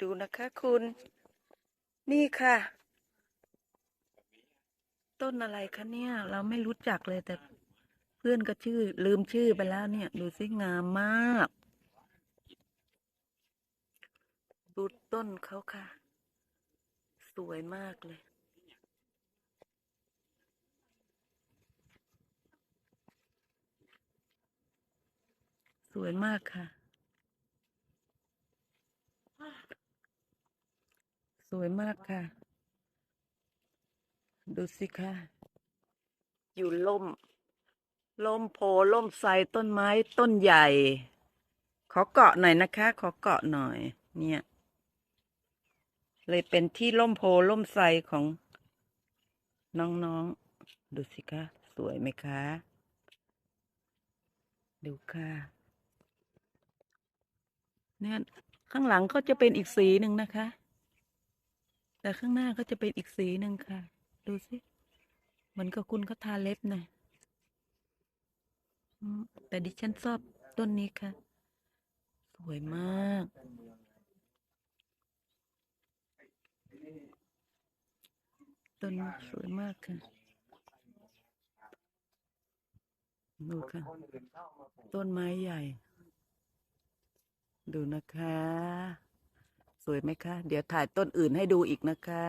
ดูนะคะคุณ นี่ค่ะ ต้นอะไรคะเนี่ย เราไม่รู้จักเลยแต่เพื่อนก็ชื่อ ลืมชื่อไปแล้วเนี่ย ดูสิงามมากดูต้นเขาค่ะ สวยมากเลย สวยมากค่ะ วยมากค่ะ ดูสิค่ะ อยู่ล่ม ล่มโพล่มไทรต้นไม้ต้นใหญ่ ขอเกาะหน่อยนะคะ ขอเกาะหน่อย เนี่ย เลยเป็นที่ล่มโพล่มไทรของ น้องๆ ดูสิคะสวยไหมคะ ดูค่ะ เนี่ย ข้างหลังก็จะเป็นอีกสีหนึ่งนะคะ แต่ข้างหน้าก็จะเป็นอีกสีหนึ่งค่ะ ดูสิ เหมือนกับคุณเขาทาเล็บนะแต่ดิฉันชอบต้นนี้ค่ะ สวยมาก ต้นสวยมากค่ะดูค่ะ ต้นไม้ใหญ่ ดูนะคะ สวยไหมคะ เดี๋ยวถ่ายต้นอื่นให้ดูอีกนะคะ